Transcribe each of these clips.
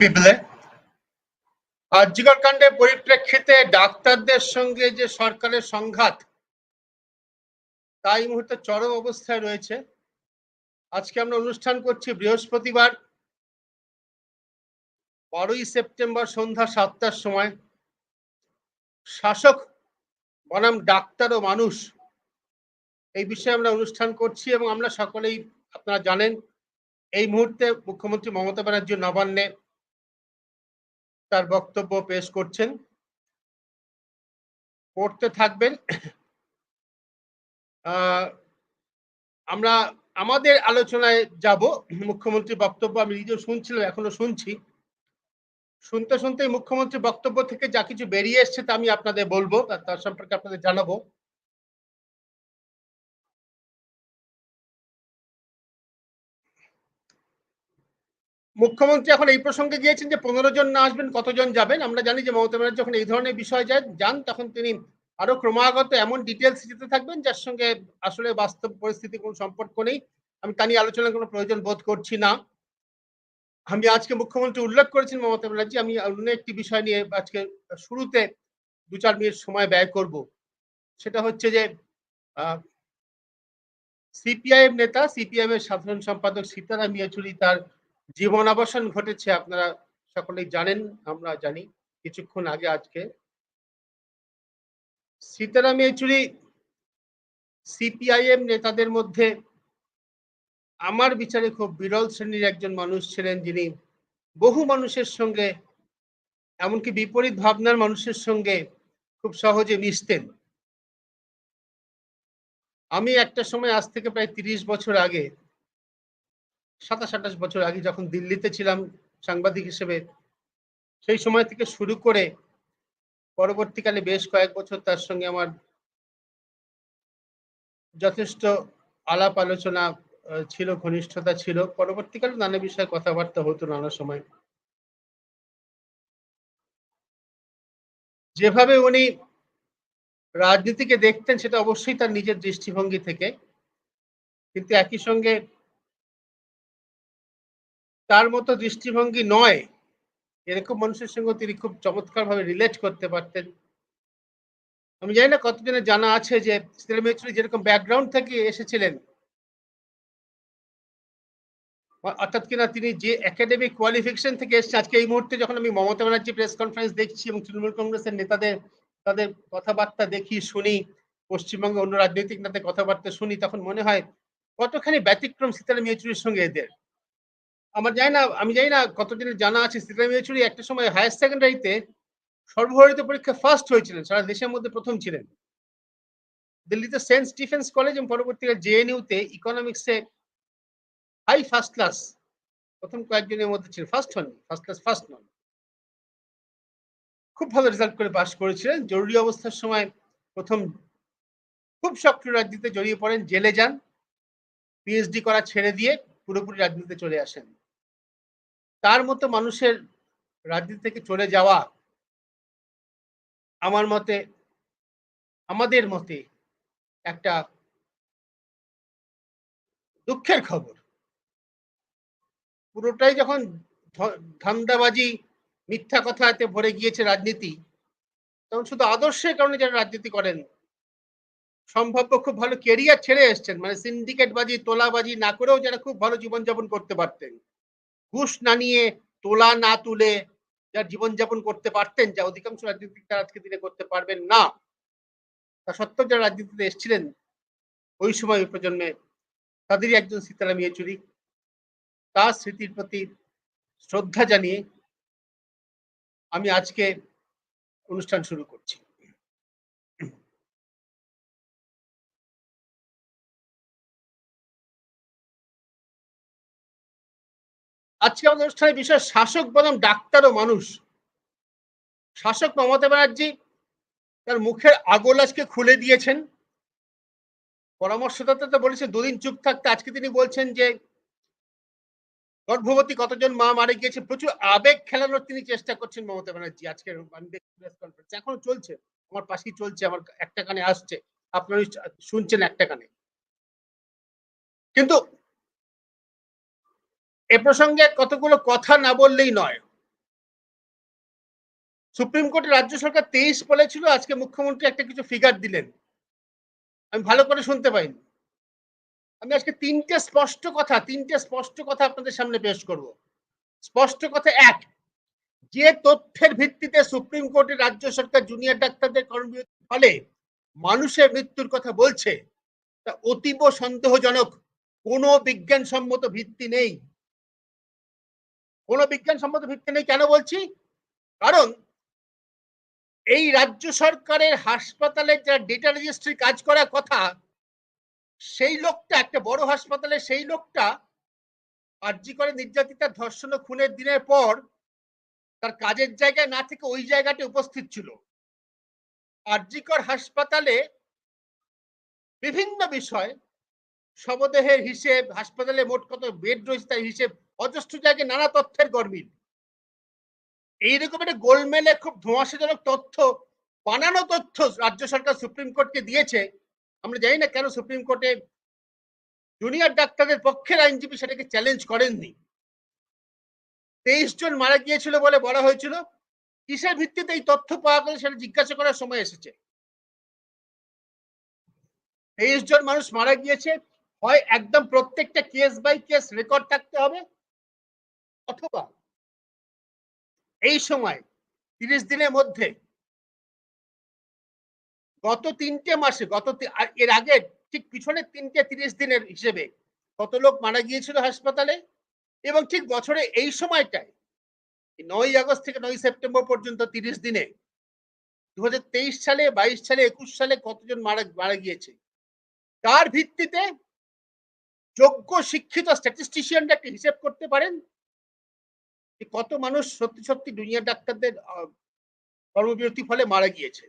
পিপলে আর্যিকর কাণ্ডের পরিপ্রেক্ষিতে ডাক্তারদের সঙ্গে যে সরকারের সংঘাত, তাই মুহূর্তে চরম অবস্থায় রয়েছে। আজকে আমরা অনুষ্ঠান করছি বৃহস্পতিবার, বারোই সেপ্টেম্বর সন্ধ্যা সাতটার সময়। শাসক বনাম ডাক্তার ও মানুষ, এই বিষয়ে আমরা অনুষ্ঠান করছি এবং আমরা সকলেই আপনারা জানেন, এই মুহূর্তে মুখ্যমন্ত্রী মমতা ব্যানার্জি নবান্নে তার বক্তব্য পেশ করছেন। পড়তে থাকবেন। আমরা আমাদের আলোচনায় যাব। মুখ্যমন্ত্রী বক্তব্য আমি নিজেও শুনছিলাম, এখনও শুনছি। শুনতে শুনতে মুখ্যমন্ত্রী বক্তব্য থেকে যা কিছু বেরিয়ে এসছে তা আমি আপনাদের বলব তার সম্পর্কে আপনাদের জানাব। মুখ্যমন্ত্রী এখন এই প্রসঙ্গে গিয়েছেন যে পনেরো জন না আসবেন, কতজন যাবেন? আমরা জানি যে মমতা ব্যানার্জি যখন এই ধরনের বিষয় যায় যান, তখন তিনি আরও ক্রমাগত এমন ডিটেলস যেতে থাকবেন যার সঙ্গে আসলে বাস্তব পরিস্থিতি কোনো সম্পর্ক নেই। আমি তা নিয়ে আলোচনার কোনো প্রয়োজন বোধ করছি না। আমি আজকে মুখ্যমন্ত্রী উল্লেখ করেছেন মমতা ব্যানার্জি, আমি অন্য একটি বিষয় নিয়ে আজকে শুরুতে দু চার মিনিট সময় ব্যয় করব। সেটা হচ্ছে যে সিপিআইএম নেতা সিপিআইএম এর সাধারণ সম্পাদক সীতারাম ইয়েচুরি তার জীবনাবসান ঘটেছে, আপনারা সকলেই জানেন, আমরা জানি। কিছুক্ষণ আগে আজকে সীতারাম ইয়েচুরি সিপিআইএম নেতাদের মধ্যে আমার বিচারে খুব বিরল শ্রেণির একজন মানুষ ছিলেন যিনি বহু মানুষের সঙ্গে, এমনকি বিপরীত ভাবনার মানুষের সঙ্গে খুব সহজে মিশতেন। আমি একটা সময় আজ থেকে প্রায় তিরিশ বছর আগে সাতাশ, আঠাশ বছর আগে যখন দিল্লিতে ছিলাম সাংবাদিক হিসেবে, সেই সময় থেকে শুরু করে পরবর্তীকালে বেশ কয়েক বছর তার সঙ্গে আমার যথেষ্ট আলাপ আলোচনা ছিল, ঘনিষ্ঠতা ছিল। পরবর্তীকালে নানা বিষয়ে কথাবার্তা হতো নানা সময়। যেভাবে উনি রাজনীতিকে দেখতেন, সেটা অবশ্যই তার নিজের দৃষ্টিভঙ্গি থেকে। কিন্তু একই সঙ্গে তার মতো দৃষ্টিভঙ্গি নয়। এরকম মানুষের সঙ্গে তিনি খুব চমৎকার ভাবে রিলেট করতে পারতেন। আমি জানি না কতজনের জানা আছে যে সিনেমা মেচুরি যেরকম ব্যাকগ্রাউন্ড থেকে এসেছিলেন। অর্থাৎ কিনা তিনি যে একাডেমিক কোয়ালিফিকেশন থেকে এসেছে আজকে এই মুহূর্তে যখন আমি মমতা ব্যানার্জি প্রেস কনফারেন্স দেখছি এবং তৃণমূল কংগ্রেসের নেতাদের, তাদের কথাবার্তা দেখি, শুনি, পশ্চিমবঙ্গে অন্য রাজনৈতিক নেতাদের কথাবার্তা শুনি, তখন মনে হয় কতখানি ব্যতিক্রম সীতারাম ইয়েচুরির সঙ্গে এদের। আমার জানি না, আমি জানি না কতজনের জানা আছে সীতারাম ইয়েচুরি একটা সময় হায়ার সেকেন্ডারিতে সর্বভারতীয় পরীক্ষা ফার্স্ট হয়েছিলেন, সারা দেশের মধ্যে প্রথম ছিলেন। দিল্লিতে সেন্ট স্টিফেন্স কলেজ এবং পরবর্তীকালে জেএনইউতে ইকোনমিক্সে হাই ফার্স্ট ক্লাস প্রথম কয়েকজনের মধ্যে ছিল ফার্স্ট হন ফার্স্ট ক্লাস ফার্স্ট নন। খুব ভালো রেজাল্ট করে পাশ করেছিলেন, জরুরি অবস্থার সময় প্রথম খুব সক্রিয় রাজনীতিতে জড়িয়ে পড়েন, জেলে যান পিএইচডি করা ছেড়ে দিয়ে পুরোপুরি রাজনীতিতে চলে আসেন। তার মতো মানুষের রাজনীতি থেকে চলে যাওয়া আমার মতে, আমাদের মতে একটা দুঃখের খবর। পুরোটাই যখন ধান্দাবাজি, মিথ্যা কথাতে ভরে গিয়েছে রাজনীতি, তখন শুধু আদর্শের কারণে যারা রাজনীতি করেন, সম্ভাব্য খুব ভালো কেরিয়ার ছেড়ে এসছেন মানে সিন্ডিকেট বাজি, তোলাবাজি না করেও যারা খুব ভালো জীবনযাপন করতে পারতেন। ঘুষ না নিয়ে, তোলা না তুলে যার জীবনযাপন করতে পারতেন, যা অধিকাংশ রাজনীতিক তারা আজকে দিনে করতে পারবেন না। তা সত্ত্বেও যারা রাজনীতিতে এসেছিলেন, ওই সময় প্রজন্মে তাদেরই একজন সীতারাম ইয়েচুরি। তার স্মৃতির প্রতি শ্রদ্ধা জানিয়ে আমি আজকে অনুষ্ঠান শুরু করছি। আজকে আমাদের অনুষ্ঠানের বিষয় শাসক বনাম ডাক্তার ও মানুষ। শাসক মমতা ব্যানার্জি তার মুখের আগল আজকে খুলে দিয়েছেন। পরামর্শদাতা তো বলেছে, দুদিন চুপ থাকতে। আজকে তিনি বলছেন যে, গর্ভবতী কতজন মা মারা গিয়েছে, প্রচুর আবেগ খেলানোর তিনি চেষ্টা করছেন মমতা ব্যানার্জি আজকের প্রেস কনফারেন্স এখনও চলছে, আমার পাশেই চলছে, আমার একটা কানে আসছে। আপনারা শুনছেন একটা কানে। কিন্তু এ প্রসঙ্গে কতগুলো কথা না বললেই নয়। সুপ্রিম কোর্টে রাজ্য সরকার তেইশ বলেছিল, আজকে মুখ্যমন্ত্রী একটা কিছু ফিগার দিলেন। আমি ভালো করে শুনতে পাইনি। আমি আজকে তিনটে স্পষ্ট কথা, তিনটে স্পষ্ট কথা আপনাদের সামনে পেশ করব। স্পষ্ট কথা এক, যে তথ্যের ভিত্তিতে সুপ্রিম কোর্টের রাজ্য সরকার জুনিয়র ডাক্তারদের কর্মবিরতির ফলে মানুষের মৃত্যুর কথা বলছে, তা অতীব সন্দেহজনক, কোনো বিজ্ঞানসম্মত ভিত্তি নেই। কোনো বিজ্ঞানসম্মত ভিত্তি নেই, কেন বলছি? কারণ এই রাজ্য সরকারের হাসপাতালে যারা ডেটা রেজিস্ট্রি কাজ করার কথা, সেই লোকটা, একটা বড় হাসপাতালে সেই লোকটা আর্জি করে নির্যাতিতা ধর্ষণ খুনের দিনের পর তার কাজের জায়গায় না থেকে ওই জায়গাটি উপস্থিত ছিল। আরজিকর হাসপাতালে বিভিন্ন বিষয় শবদেহের হিসেব, হাসপাতালে মোট কত বেড রয়েছে তার হিসেব অজস্র জায়গায় নানা তথ্যের গরমিল। এইরকম একটা গোলমেলে খুব ধোঁয়াশাজনক তথ্য, বানানো তথ্য রাজ্য সরকার সুপ্রিম কোর্টকে দিয়েছে, আমরা জানি না কেন সুপ্রিম কোর্টে জুনিয়র ডাক্তারদের পক্ষের আইনজীবী সেটাকে চ্যালেঞ্জ করেননি। তেইশ জন মারা গিয়েছিল বলে বলা হয়েছিল, কিসের ভিত্তিতে এই তথ্য পাওয়া গেলে সেটা জিজ্ঞাসা করার সময় এসেছে। তেইশ জন মানুষ মারা গিয়েছে, হয় একদম প্রত্যেকটা কেস বাই কেস রেকর্ড থাকতে হবে অথবা এই সময় তিরিশ দিনের মধ্যে গত তিনটে মাসে, গত এর আগে ঠিক পিছনের তিনটে তিরিশ দিনের হিসেবে কত লোক মারা গিয়েছিল হাসপাতালে? এবং ঠিক বছরে এই সময়টায় নয় আগস্ট থেকে নয় সেপ্টেম্বর পর্যন্ত তিরিশ দিনে দু হাজার তেইশ সালে, বাইশ সালে, একুশ সালে কতজন মারা মারা গিয়েছে? তার ভিত্তিতে যোগ্য শিক্ষিত স্ট্যাটিস্টিশিয়ানরা একটা হিসেব করতে পারেন। কত মানুষ সত্যি সত্যি দুনিয়া ডাক্তারদের কর্মবিরতির ফলে মারা গিয়েছে।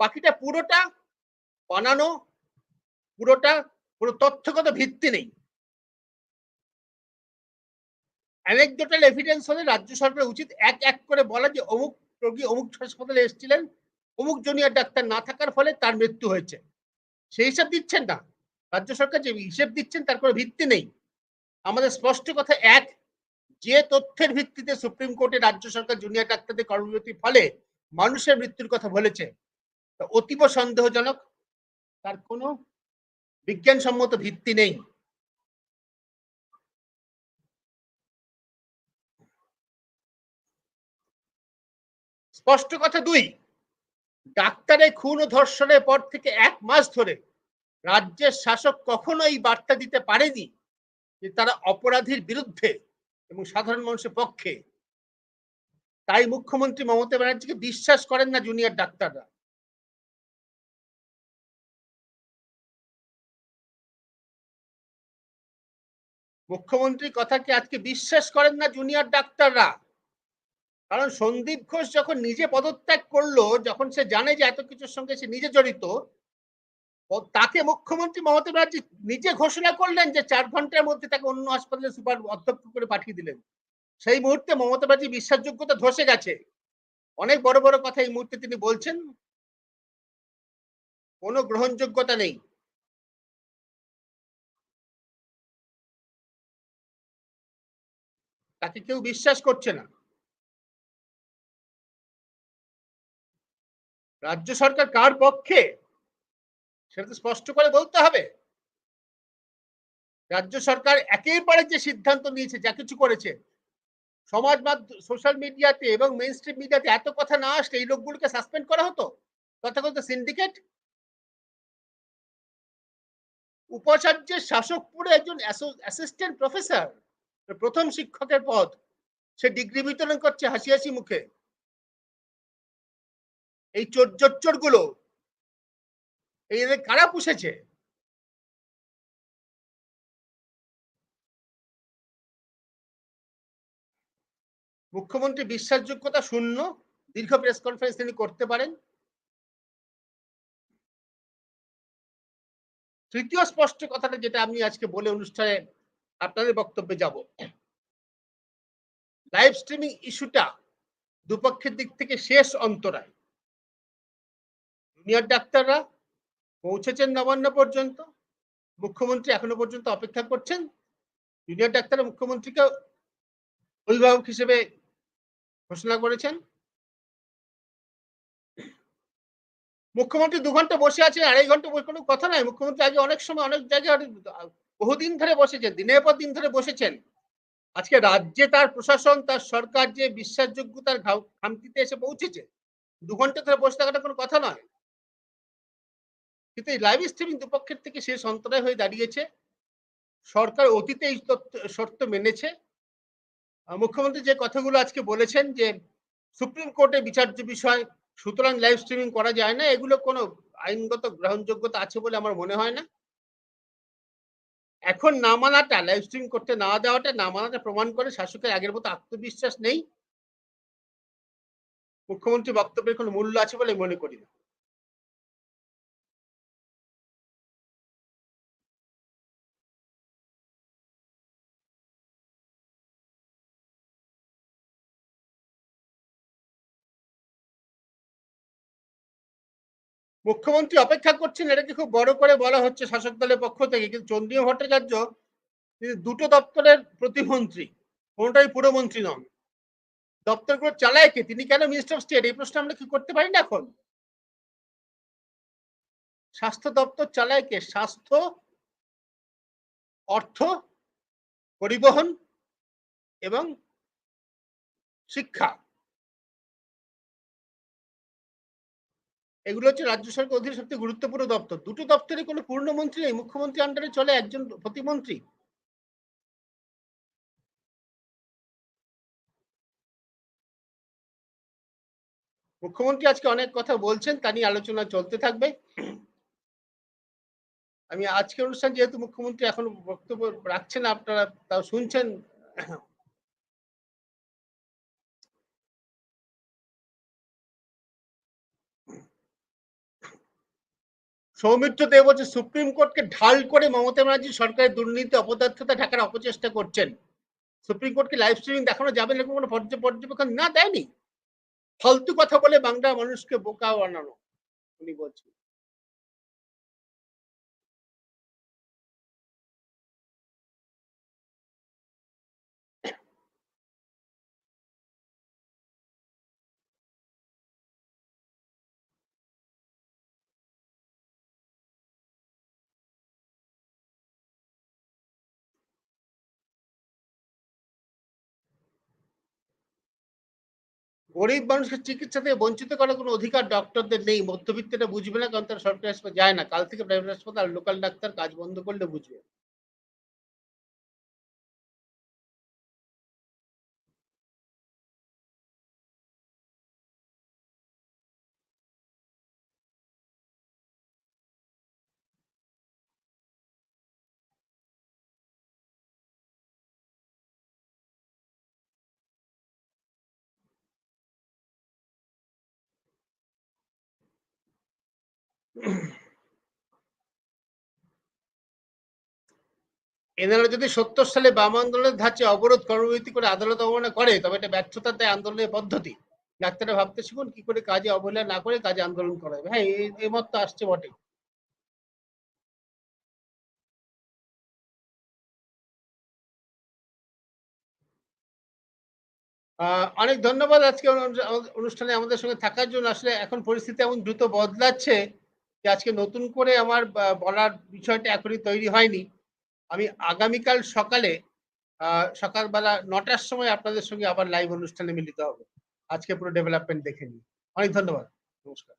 বাকিটা পুরোটা বানানো, পুরোটা পুরো তথ্যগত ভিত্তি নেই। অ্যানেকডোটাল এভিডেন্স হলে রাজ্য সরকারের উচিত এক এক করে বলা যে অমুক রোগী অমুক হাসপাতালে এসেছিলেন, অমুক জুনিয়র ডাক্তার না থাকার ফলে তার মৃত্যু হয়েছে। সেই হিসাব দিচ্ছেন না। রাজ্য সরকার যে হিসেব দিচ্ছেন তার কোনো ভিত্তি নেই। আমাদের স্পষ্ট কথা এক যে তথ্যের ভিত্তিতে সুপ্রিম কোর্টে রাজ্য সরকার জুনিয়র ডাক্তারদের কর্মবিরতির ফলে মানুষের মৃত্যুর কথা বলেছে অতীব সন্দেহজনক, তার কোনো বিজ্ঞানসম্মত ভিত্তি নেই। স্পষ্ট কথা দুই, ডাক্তারের খুন ও ধর্ষণের পর থেকে এক মাস ধরে রাজ্যের শাসক কখনো এই বার্তা দিতে পারেনি যে তারা অপরাধীর বিরুদ্ধে এবং সাধারণ মানুষের পক্ষে। তাই মুখ্যমন্ত্রী মমতা ব্যানার্জিকে বিশ্বাস করেন না জুনিয়র ডাক্তাররা। মুখ্যমন্ত্রী কথাকে আজকে বিশ্বাস করেন না জুনিয়র ডাক্তাররা? কারণ সন্দীপ ঘোষ যখন নিজে পদত্যাগ করল, যখন সে জানে যে এত কিছুর সঙ্গে সে নিজে জড়িত তাকে মুখ্যমন্ত্রী মমতা ব্যানার্জি নিজে ঘোষণা করলেন যে চার ঘণ্টার মধ্যে তাকে অন্য হাসপাতালে সুপার অধ্যক্ষ করে পাঠিয়ে দিলেন। সেই মুহূর্তে মমতা ব্যানার্জি বিশ্বাসযোগ্যতা ধসে গেছে। অনেক বড় বড় কথা এই মুহূর্তে তিনি বলছেন। কোনো গ্রহণযোগ্যতা নেই। তাকে কেউ বিশ্বাস করছে না। রাজ্য সরকার কার পক্ষে সেটা তো স্পষ্ট করে বলতে হবে। রাজ্য সরকার একেবারে যে সিদ্ধান্ত নিয়েছে, যা কিছু করেছে, সমাজ মাধ্যম সোশ্যাল মিডিয়াতে এবং মেইন স্ট্রিম মিডিয়াতে এত কথা না আসলে এই লোকগুলোকে সাসপেন্ড করা হতো? তথাকথিত সিন্ডিকেট উপাচার্যের শাসকপুরে একজন অ্যাসিস্ট্যান্ট প্রফেসর প্রথম শিক্ষকের পদ, সে ডিগ্রি বিতরণ করছে হাসি হাসি মুখে। এই চোর চোরগুলো এদের কারা পুষেছে? মুখ্যমন্ত্রী বিশ্বাসযোগ্যতা শূন্য। দীর্ঘ প্রেস কনফারেন্স তিনি করতে পারেন। তৃতীয় স্পষ্ট কথাটা যেটা আমি আজকে বলে অনুষ্ঠানে আপনাদের বক্তব্যে যাব। লাইভ স্ট্রিমিং ইস্যুটা দুপক্ষের দিক থেকে শেষ অন্তরায়। জুনিয়র ডাক্তাররা পৌঁছেছেন নবান্ন পর্যন্ত। মুখ্যমন্ত্রী এখনও পর্যন্ত অপেক্ষা করছেন। জুনিয়র ডাক্তার মুখ্যমন্ত্রীকে অভিভাবক হিসেবে ঘোষণা করেছেন। মুখ্যমন্ত্রী দু ঘণ্টা বসে আছে আড়াই ঘণ্টা কোনো কথা নাই। মুখ্যমন্ত্রী আগে অনেক সময়, অনেক জায়গায় বহুদিন ধরে বসেছেন, দিনের পর দিন ধরে বসেছেন। আজকে রাজ্যে তার প্রশাসন, তার সরকার যে বিশ্বাসযোগ্যতার ঘাও- খামতিতে এসে পৌঁছেছে, দু ঘণ্টা ধরে বসে থাকাটা কোনো কথা নয়। কিন্তু এই লাইভ স্ট্রিমিং দুপক্ষের থেকে শেষ অন্তরায় হয়ে দাঁড়িয়েছে। সরকার অতীতে এই শর্ত মেনেছে। মুখ্যমন্ত্রী যে কথাগুলো আজকে বলেছেন যে, সুপ্রিম কোর্টে বিচার্য বিষয়, সুতরাং লাইভ স্ট্রিমিং করা যায় না, এগুলো কোনো আইনগত গ্রহণযোগ্যতা আছে বলে আমার মনে হয় না। এখন না মানাটা লাইভ স্ট্রিম করতে না দেওয়াটা, না মানাটা প্রমাণ করে শাসকের আগের মতো আত্মবিশ্বাস নেই। মুখ্যমন্ত্রী বক্তব্যের কোনো মূল্য আছে বলে মনে করি না। মুখ্যমন্ত্রী অপেক্ষা করছেন, এটাকে খুব বড় করে বলা হচ্ছে শাসক দলের পক্ষ থেকে, কিন্তু চন্দ্রীয় ভট্টাচার্য দুটো দপ্তরের প্রতিমন্ত্রী, কোনটাই পুরমন্ত্রী নন। দপ্তরগুলো চালায় কে? তিনি কেন মিনিস্টার অফ স্টেট এই প্রশ্ন আমরা কি করতে পারি না এখন? স্বাস্থ্য দপ্তর চালায় কে? স্বাস্থ্য, অর্থ, পরিবহন এবং শিক্ষা। এগুলো হচ্ছে রাজ্য সরকার অধীনে সবচেয়ে গুরুত্বপূর্ণ দপ্তর। দুটো দপ্তরে কোনো পূর্ণমন্ত্রী নেই, মুখ্যমন্ত্রী আন্ডারে চলে একজন প্রতিমন্ত্রী। মুখ্যমন্ত্রী আজকে অনেক কথা বলছেন, তা নিয়ে আলোচনা চলতে থাকবে। আমি আজকের অনুষ্ঠান যেহেতু মুখ্যমন্ত্রী এখন বক্তব্য রাখছেন, আপনারা তাও শুনছেন। সৌমিত্র দেব বলছে সুপ্রিম কোর্টকে ঢাল করে মমতা ব্যানার্জি সরকারের দুর্নীতি, অপদার্থতা ঢাকার অপচেষ্টা করছেন। সুপ্রিম কোর্টকে লাইভ স্ট্রিমিং দেখানো যাবে না কোনো পর্য- পর্যবেক্ষণ না দেয়নি? ফালতু কথা বলে বাংলা মানুষকে বোকা বানানো, উনি বলছেন। গরিব মানুষকে চিকিৎসা থেকে বঞ্চিত করার কোনো অধিকার ডক্টরদের নেই। মধ্যবিত্তটা বুঝবে না, কারণ তারা সরকারি হাসপাতাল যায় না। কাল থেকে প্রাইভেট হাসপাতাল লোকাল ডাক্তার কাজ বন্ধ করলে বুঝবে। এনারা যদি সত্তর সালে বাম আন্দোলনের ধাঁচে অবরোধ কর্মবিরতি করে আদালত অবমাননা করে, তবে এটা ব্যর্থতা দায় আন্দোলনের পদ্ধতি। ডাক্তাররা ভাবতে শিখুন কি করে কাজে অবহেলা না করে কাজে আন্দোলন করা হ্যাঁ এই- মত তো আসছে বটে অনেক ধন্যবাদ আজকে অনুষ্ঠানে আমাদের সঙ্গে থাকার জন্য। আসলে এখন পরিস্থিতি এমন দ্রুত বদলাচ্ছে যে আজকে নতুন করে আমার বলার বিষয়টা এখনই তৈরি হয়নি। আমি আগামীকাল সকালে সকালবেলা নটার সময় আপনাদের সঙ্গে আবার লাইভ অনুষ্ঠানে মিলিত হবে। আজকে পুরো ডেভেলপমেন্ট দেখে নিই অনেক ধন্যবাদ। নমস্কার।